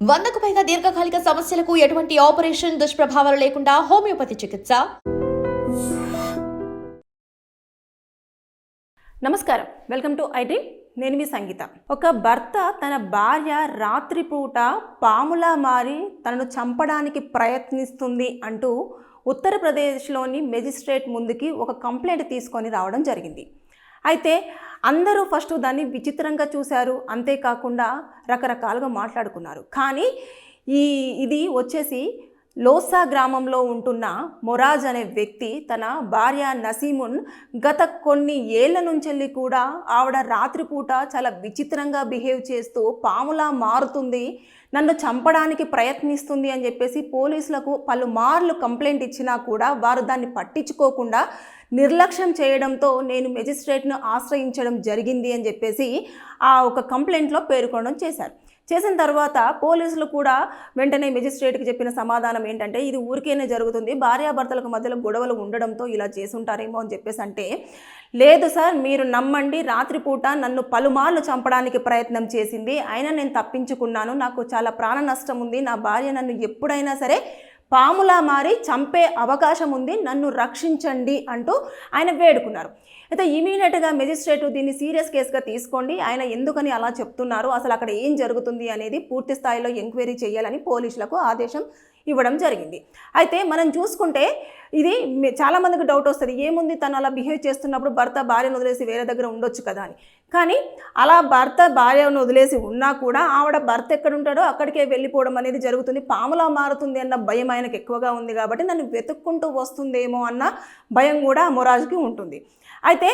వందకు పైగా దీర్ఘకాలిక సమస్యలకు ఎటువంటి ఆపరేషన్ దుష్ప్రభావాలు లేకుండా హోమియోపతి చికిత్స. నమస్కారం. వెల్కమ్ టు ఐ నేను మీ సంగీత. ఒక భర్త తన భార్య రాత్రిపూట పాములా మారి తనను చంపడానికి ప్రయత్నిస్తుంది అంటూ ఉత్తరప్రదేశ్లోని మెజిస్ట్రేట్ ముందుకి ఒక కంప్లైంట్ తీసుకొని రావడం జరిగింది. అయితే అందరూ ఫస్ట్ దాన్ని విచిత్రంగా చూశారు. అంతేకాకుండా రకరకాలుగా మాట్లాడుకున్నారు. కానీ ఈ ఇది వచ్చేసి లోసా గ్రామంలో ఉంటున్న మొరాజ్ అనే వ్యక్తి తన భార్య నసీమున్ గత కొన్ని ఏళ్ళ నుంచెల్లి కూడా ఆవిడ రాత్రిపూట చాలా విచిత్రంగా బిహేవ్ చేస్తూ పాములా మారుతుంది నన్ను చంపడానికి ప్రయత్నిస్తుంది అని చెప్పేసి పోలీసులకు పలుమార్లు కంప్లైంట్ ఇచ్చినా కూడా వారు దాన్ని పట్టించుకోకుండా నిర్లక్ష్యం చేయడంతో నేను మెజిస్ట్రేట్ను ఆశ్రయించడం జరిగింది అని చెప్పేసి ఆ ఒక కంప్లైంట్లో పేర్కొనడం చేశారు. చేసిన తర్వాత పోలీసులు కూడా వెంటనే మెజిస్ట్రేట్కి చెప్పిన సమాధానం ఏంటంటే ఇది ఊరికేనే జరుగుతుంది. భార్యాభర్తలకు మధ్యలో గొడవలు ఉండడంతో ఇలా చేసుంటారేమో అని చెప్పేసి అంటే లేదు సార్ మీరు నమ్మండి. రాత్రిపూట నన్ను పలుమార్లు చంపడానికి ప్రయత్నం చేసింది. అయినా నేను తప్పించుకున్నాను. నాకు చాలా ప్రాణ నష్టం ఉంది. నా భార్య నన్ను ఎప్పుడైనా సరే పాములా మారి చంపే అవకాశం ఉంది నన్ను రక్షించండి అంటూ ఆయన వేడుకున్నారు. అయితే ఇమీడియట్గా మెజిస్ట్రేట్ దీన్ని సీరియస్ కేసుగా తీసుకోండి. ఆయన ఎందుకని అలా చెప్తున్నారు? అసలు అక్కడ ఏం జరుగుతుంది అనేది పూర్తి స్థాయిలో ఎంక్వైరీ చేయాలని పోలీసులకు ఆదేశం ఇవ్వడం జరిగింది. అయితే మనం చూసుకుంటే ఇది చాలామందికి డౌట్ వస్తుంది. ఏముంది తను అలా బిహేవ్ చేస్తున్నప్పుడు భర్త భార్యను వదిలేసి వేరే దగ్గర ఉండొచ్చు కదా అని. కానీ అలా భర్త భార్యను వదిలేసి ఉన్నా కూడా ఆవిడ భర్త ఎక్కడ ఉంటాడో అక్కడికే వెళ్ళిపోవడం అనేది జరుగుతుంది. పాములా మారుతుంది అన్న భయం ఆయనకు ఎక్కువగా ఉంది కాబట్టి నన్ను వెతుక్కుంటూ వస్తుందేమో అన్న భయం కూడా మొరాజ్కి ఉంటుంది. అయితే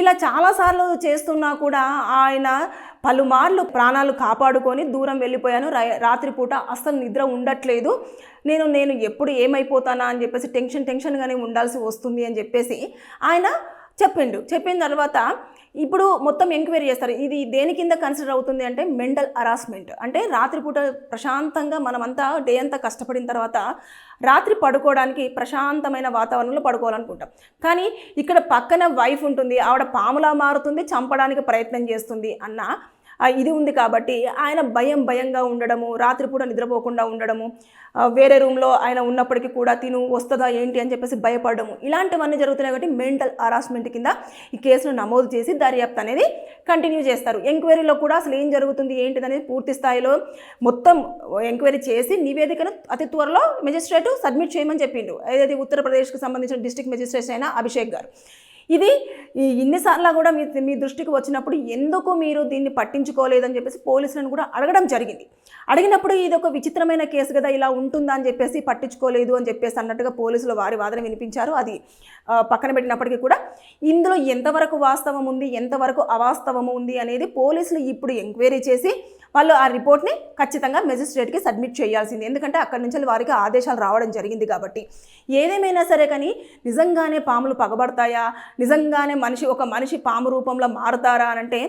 ఇలా చాలాసార్లు చేస్తున్నా కూడా ఆయన పలుమార్లు ప్రాణాలు కాపాడుకొని దూరం వెళ్ళిపోయాను. రాత్రిపూట అస్సలు నిద్ర ఉండట్లేదు. నేను నేను ఎప్పుడు ఏమైపోతానా అని చెప్పేసి టెన్షన్ టెన్షన్గానే ఉండాల్సి వస్తుంది అని చెప్పేసి ఆయన చెప్పిండు. చెప్పిన తర్వాత ఇప్పుడు మొత్తం ఎంక్వైరీ చేస్తారు. ఇది దేని కింద కన్సిడర్ అవుతుంది అంటే మెంటల్ హరాస్మెంట్ అంటే రాత్రిపూట ప్రశాంతంగా మనమంతా డే అంతా కష్టపడిన తర్వాత రాత్రి పడుకోవడానికి ప్రశాంతమైన వాతావరణంలో పడుకోవాలనుకుంటాం. కానీ ఇక్కడ పక్కన వైఫ్ ఉంటుంది. ఆవిడ పాములా మారుతుంది చంపడానికి ప్రయత్నం చేస్తుంది అన్న ఇది ఉంది కాబట్టి ఆయన భయం భయంగా ఉండడము రాత్రిపూట నిద్రపోకుండా ఉండడము వేరే రూమ్లో ఆయన ఉన్నప్పటికీ కూడా తిను వస్తుందా ఏంటి అని చెప్పేసి భయపడము ఇలాంటివన్నీ జరుగుతున్నాయి కాబట్టి మెంటల్ హరాస్మెంట్ కింద ఈ కేసును నమోదు చేసి దర్యాప్తు అనేది కంటిన్యూ చేస్తారు. ఎంక్వైరీలో కూడా అసలు ఏం జరుగుతుంది ఏంటిది అనేది పూర్తి స్థాయిలో మొత్తం ఎంక్వైరీ చేసి నివేదికను అతి త్వరలో మెజిస్ట్రేట్ సబ్మిట్ చేయమని చెప్పిండు. ఏదైతే ఉత్తరప్రదేశ్కి సంబంధించిన డిస్ట్రిక్ట్ మెజిస్ట్రేట్ అయిన అభిషేక్ గారు. ఇది ఇన్నిసార్లు కూడా మీ మీ దృష్టికి వచ్చినప్పుడు ఎందుకు మీరు దీన్ని పట్టించుకోలేదని చెప్పేసి పోలీసులను కూడా అడగడం జరిగింది. అడిగినప్పుడు ఇది ఒక విచిత్రమైన కేసు కదా ఇలా ఉంటుందా అని చెప్పేసి పట్టించుకోలేదు అని చెప్పేసి అన్నట్టుగా పోలీసులు వారి వాదన వినిపించారు. అది పక్కన పెట్టినప్పటికీ కూడా ఇందులో ఎంతవరకు వాస్తవం ఉంది ఎంతవరకు అవాస్తవము ఉంది అనేది పోలీసులు ఇప్పుడు ఎంక్వైరీ చేసి వాళ్ళు ఆ రిపోర్ట్ని ఖచ్చితంగా మెజిస్ట్రేట్కి సబ్మిట్ చేయాల్సింది. ఎందుకంటే అక్కడి నుంచి వారికి ఆదేశాలు రావడం జరిగింది కాబట్టి. ఏదేమైనా సరే కానీ నిజంగానే పాములు పగబడతాయా? నిజంగానే మనిషి ఒక మనిషి పాము రూపంలో మారుతారా అని అంటే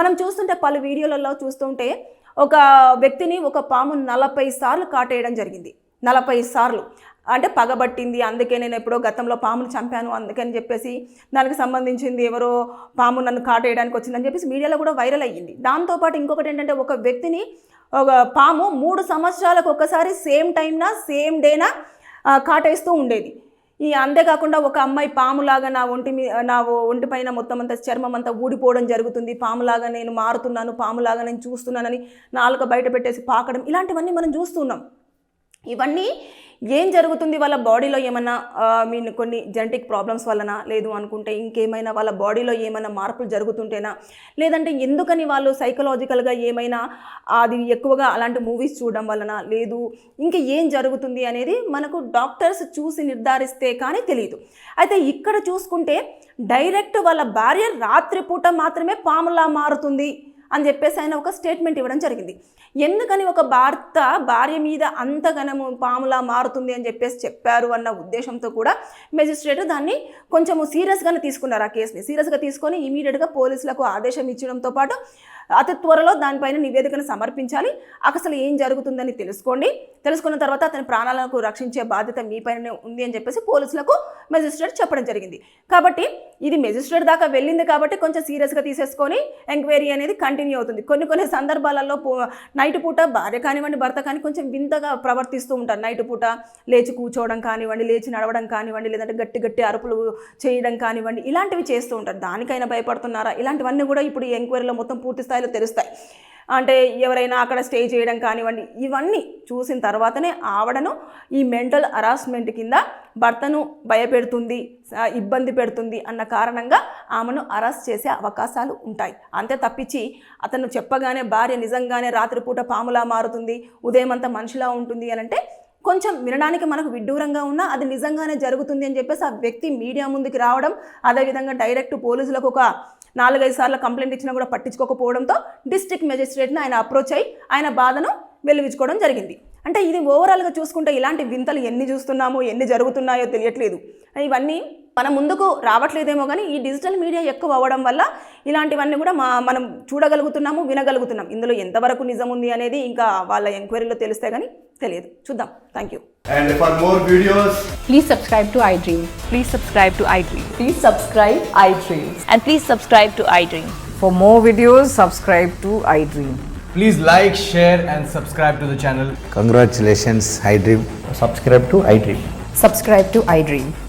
మనం చూస్తుంటే పలు వీడియోలలో చూస్తుంటే ఒక వ్యక్తిని ఒక పాము నలభై సార్లు కాటేయడం జరిగింది. నలభై సార్లు. అంటే పగబట్టింది అందుకే నేను ఎప్పుడో గతంలో పామును చంపాను అందుకని చెప్పేసి దానికి సంబంధించింది ఎవరో పాము నన్ను కాటేయడానికి వచ్చిందని చెప్పేసి మీడియాలో కూడా వైరల్ అయ్యింది. దాంతోపాటు ఇంకొకటి ఏంటంటే ఒక వ్యక్తిని ఒక పాము మూడు సంవత్సరాలకు ఒకసారి సేమ్ టైంన సేమ్ డేనా కాటేస్తూ ఉండేది. ఈ అంతేకాకుండా ఒక అమ్మాయి పాములాగా నా ఒంటి మీ నా ఒంటి పైన మొత్తం అంతా చర్మం అంతా ఊడిపోవడం జరుగుతుంది. పాములాగా నేను మారుతున్నాను పాములాగా నేను చూస్తున్నానని నాలుక బయట పెట్టేసి పాకడం ఇలాంటివన్నీ మనం చూస్తున్నాం ఇవన్నీ ఏం జరుగుతుంది వాళ్ళ బాడీలో ఏమైనా మీన్ కొన్ని జెనటిక్ ప్రాబ్లమ్స్ వలన లేదు అనుకుంటే ఇంకేమైనా వాళ్ళ బాడీలో ఏమైనా మార్పులు జరుగుతుంటేనా? లేదంటే ఎందుకని వాళ్ళు సైకలాజికల్గా ఏమైనా అది ఎక్కువగా అలాంటి మూవీస్ చూడడం వలన లేదు ఇంకా ఏం జరుగుతుంది అనేది మనకు డాక్టర్స్ చూసి నిర్ధారిస్తే కానీ తెలియదు అయితే ఇక్కడ చూసుకుంటే డైరెక్ట్ వాళ్ళ భార్య రాత్రిపూట మాత్రమే పాములా మారుతుంది. అని చెప్పేసి ఆయన ఒక స్టేట్మెంట్ ఇవ్వడం జరిగింది. ఎందుకని ఒక భర్త భార్య మీద అంతగనము పాములా మారుతుంది అని చెప్పేసి చెప్పారు అన్న ఉద్దేశంతో కూడా మెజిస్ట్రేట్ దాన్ని కొంచెము సీరియస్గానే తీసుకున్నారు ఆ కేసుని సీరియస్గా తీసుకొని ఇమీడియట్గా పోలీసులకు ఆదేశం ఇచ్చడంతో పాటు అతి త్వరలో దానిపైన నివేదికను సమర్పించాలి. అసలు ఏం జరుగుతుందని తెలుసుకోండి. తెలుసుకున్న తర్వాత అతని ప్రాణాలకు రక్షించే బాధ్యత మీపైన ఉంది అని చెప్పేసి పోలీసులకు మెజిస్ట్రేట్ చెప్పడం జరిగింది. కాబట్టి ఇది మెజిస్ట్రేట్ దాకా వెళ్ళింది కాబట్టి కొంచెం సీరియస్గా తీసేసుకొని ఎంక్వైరీ అనేది కంటిన్యూ అవుతుంది. కొన్ని కొన్ని సందర్భాలలో నైట్ పూట భార్య కానివ్వండి భర్త కానీ కొంచెం వింతగా ప్రవర్తిస్తూ ఉంటారు. నైట్ పూట లేచి కూర్చోవడం కానివ్వండి లేచి నడవడం కానివ్వండి లేదంటే గట్టి గట్టి అరుపులు చేయడం కానివ్వండి ఇలాంటివి చేస్తూ ఉంటారు. దానికైనా భయపడుతున్నారా? ఇలాంటివన్నీ కూడా ఇప్పుడు ఈ ఎంక్వైరీలో మొత్తం పూర్తి స్థాయిలో తెలుస్తాయి. అంటే ఎవరైనా అక్కడ స్టే చేయడం కానివ్వండి ఇవన్నీ చూసిన తర్వాతనే ఆవిడను ఈ మెంటల్ హరాస్మెంట్ కింద భర్తను భయపెడుతుంది ఇబ్బంది పెడుతుంది అన్న కారణంగా ఆమెను అరెస్ట్ చేసే అవకాశాలు ఉంటాయి. అంతే తప్పించి అతను చెప్పగానే భార్య నిజంగానే రాత్రిపూట పాములా మారుతుంది ఉదయం అంతా మనిషిలా ఉంటుంది అని అంటే కొంచెం వినడానికి మనకు విడ్డూరంగా ఉన్నా అది నిజంగానే జరుగుతుంది అని చెప్పేసి ఆ వ్యక్తి మీడియా ముందుకు రావడం అదేవిధంగా డైరెక్ట్ పోలీసులకు ఒక నాలుగైదు సార్లు కంప్లైంట్ ఇచ్చినా కూడా పట్టించుకోకపోవడంతో డిస్ట్రిక్ట్ మెజిస్ట్రేట్ని ఆయన అప్రోచ్ అయ్యి ఆయన బాధను వెలువించుకోవడం జరిగింది. అంటే ఇది ఓవరాల్గా చూసుకుంటే ఇలాంటి వింతలు ఎన్ని చూస్తున్నామో ఎన్ని జరుగుతున్నాయో తెలియట్లేదు. ఇవన్నీ మన ముందుకు రావట్లేదేమో కానీ ఈ డిజిటల్ మీడియా ఎక్కువ అవ్వడం వల్ల ఇలాంటివన్నీ కూడా మా మనం చూడగలుగుతున్నాము వినగలుగుతున్నాం. ఇందులో ఎంతవరకు నిజం ఉంది అనేది ఇంకా వాళ్ళ ఎంక్వైరీలో తెలిస్తే కానీ తెలియదు. చూద్దాం. Thank you and for more videos please subscribe to iDream please subscribe to iDream please subscribe iDream and please subscribe to iDream for more videos subscribe to iDream please like share and subscribe to the channel congratulations iDream subscribe to iDream subscribe to iDream